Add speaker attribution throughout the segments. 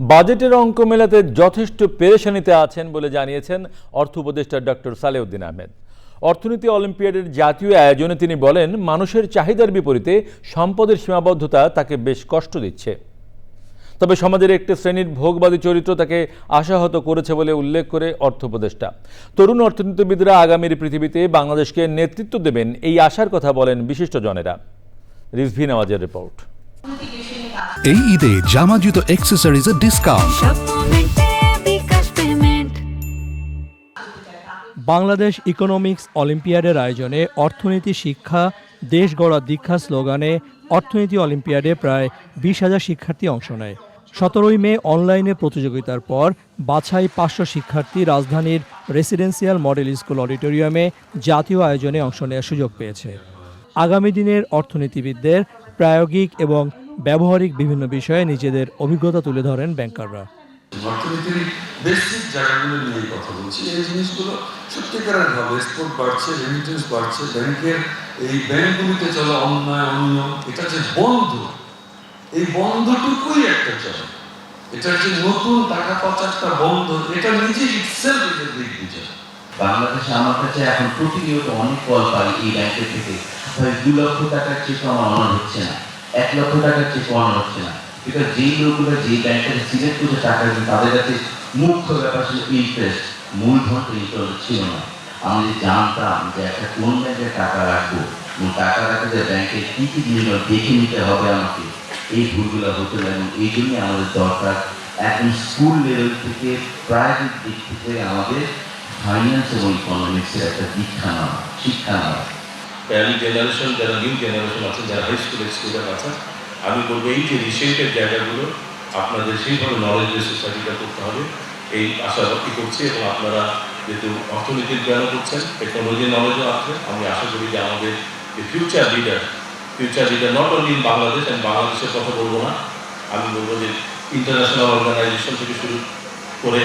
Speaker 1: বাজেটের অঙ্ক মেলাতে যথেষ্ট পেরেশানিতে আছেন বলে জানিয়েছেন অর্থ উপদেষ্টা ডক্টর সালেউদ্দিন আহমেদ। অর্থনীতি অলিম্পিয়াডের জাতীয় আয়োজনে তিনি বলেন, মানুষের চাহিদার বিপরীতে সম্পদের সীমাবদ্ধতা তাকে বেশ কষ্ট দিচ্ছে। তবে সমাজের একটি শ্রেণির ভোগবাদী চরিত্র তাকে আশাহত করেছে বলে উল্লেখ করে অর্থ উপদেষ্টা। তরুণ অর্থনীতিবিদরা আগামীর পৃথিবীতে বাংলাদেশকে নেতৃত্ব দেবেন এই আশার কথা বলেন বিশিষ্টজনেরা। রিজভি নওয়াজের রিপোর্ট।
Speaker 2: এই ঈদে জামা জুতো অ্যাক্সেসরিজের ডিসকাউন্ট
Speaker 3: বাংলাদেশ ইকোনমিক্স অলিম্পিয়াডের আয়োজনে অর্থনীতি শিক্ষা, দেশ গড়া দীক্ষা স্লোগানে অর্থনীতি অলিম্পিয়াডে প্রায় বিশ হাজার শিক্ষার্থী অংশ নেয়। সতেরোই মে অনলাইনে প্রতিযোগিতার পর বাছাই পাঁচশো শিক্ষার্থী রাজধানীর রেসিডেন্সিয়াল মডেল স্কুল অডিটোরিয়ামে জাতীয় আয়োজনে অংশ নেওয়ার সুযোগ পেয়েছে। আগামী দিনের অর্থনীতিবিদদের প্রায়োগিক এবং ব্যবহারিক বিভিন্ন বিষয়ে নিজেদের অভিজ্ঞতা তুলে ধরেন ব্যাংকাররা।
Speaker 4: অর্থনীতির বেসিক জায়গাগুলো নিয়ে কথা বলছি এই জিনিসগুলো সত্যিকারের ভাবে এক্সপোর্ট বাড়ছে রেমিটেন্স বাড়ছে ব্যাংকের এই ব্যাংকগুলিতে চলা অন্যায় অনিয়ম এটা যে বন্ধ এই বন্ধটুকুই একটা চলে। এটার যে নতুন টাকা পাচারটা বন্ধ এটা নিজে ইটসেলফ ইজ এ বিগ বিজয়
Speaker 5: বাংলাদেশে আমার কাছে এখন প্রতিনিয়ত অনেক কল পাই এই ব্যাংকের থেকে দু লক্ষ টাকার চেক আমার অনার হচ্ছে না। এক লক্ষ টাকার চেক অনার হচ্ছে না। বিকজ যেই লোকগুলো যেই ব্যাংকের সিলেক্ট করে টাকা দেন তাদের কাছে মুখ্য ব্যাপার ছিল ইন্টারেস্ট মূলধনটা ইন্টারেস্ট ছিল না। আমি জানতাম যে একটা কোন ব্যাংকে টাকা রাখব এবং টাকা রাখতে যে ব্যাংকে কী কী জিনিস দেখে নিতে হবে আমাকে, এই ভুলগুলো হতে পারে এবং এই জন্যই আমাদের দরকার এখন স্কুল লেভেল থেকে প্রাইভেট দিক থেকে আমাদের ফাইন্যান্স এবং ইকোনমিক্সের একটা দীক্ষা নেওয়া, শিক্ষা নেওয়া।
Speaker 6: এয়ারলি জেনারেশন যারা নিউ জেনারেশন আছে, যারা হাই স্কুলের স্টুডেন্ট আছেন আমি বলব এই যে রিসেন্টের জায়গাগুলো, আপনাদের সেইভাবে নলেজ বেস সোসাইটিটা করতে হবে। এই আশা ব্যক্তি করছি এবং আপনারা যেহেতু অর্থনীতির জ্ঞানও করছেন টেকনোলজির নলেজও আছে, আমি আশা করি যে আমাদের যে future leader future leader not only in Bangladesh আমি বাংলাদেশের কথা বলব না। আমি বলব যে ইন্টারন্যাশনাল অর্গানাইজেশন থেকে শুরু করে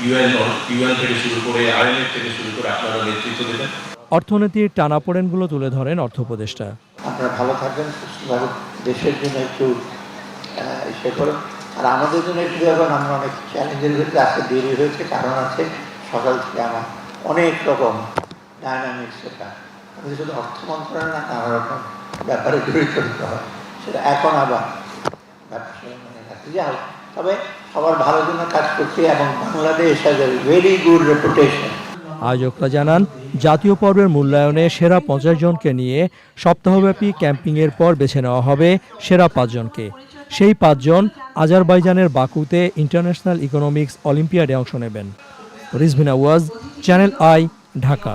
Speaker 6: ইউএন ইউএন থেকে শুরু করে আইএমএফ থেকে শুরু করে আপনারা নেতৃত্ব দেবেন।
Speaker 3: অর্থনীতির টানাপোড়েনগুলো তুলে ধরেন অর্থ উপদেষ্টা।
Speaker 7: আপনারা ভালো থাকবেন সুস্থভাবে দেশের জন্য একটু ইসে করুন। আর আমাদের জন্য একটু এখন আমরা অনেক চ্যালেঞ্জের ভিতরে আজকে দেরি হয়েছে কারণ আছে সকাল থেকে আমার অনেক রকম ডায়নামিক্স সেটা আমাদের শুধু অর্থ মন্ত্রণালয় না নানা রকম ব্যাপারে জড়িত হতে হয়। সেটা এখন আবার ব্যবসা মনে যাই। হোক, তবে সবার জন্য কাজ করছি এবং বাংলাদেশ ভেরি গুড রেপুটেশন
Speaker 3: আয়োজকরা জানান, জাতীয় পর্বের মূল্যায়নে সেরা পঞ্চাশ জনকে নিয়ে সপ্তাহব্যাপী ক্যাম্পিংয়ের পর বেছে নেওয়া হবে সেরা পাঁচজনকে সেই পাঁচজন আজারবাইজানের বাকুতে ইন্টারন্যাশনাল ইকোনমিক্স অলিম্পিয়াডে অংশ নেবেন। Rizvina Waz, channel I, Dhaka.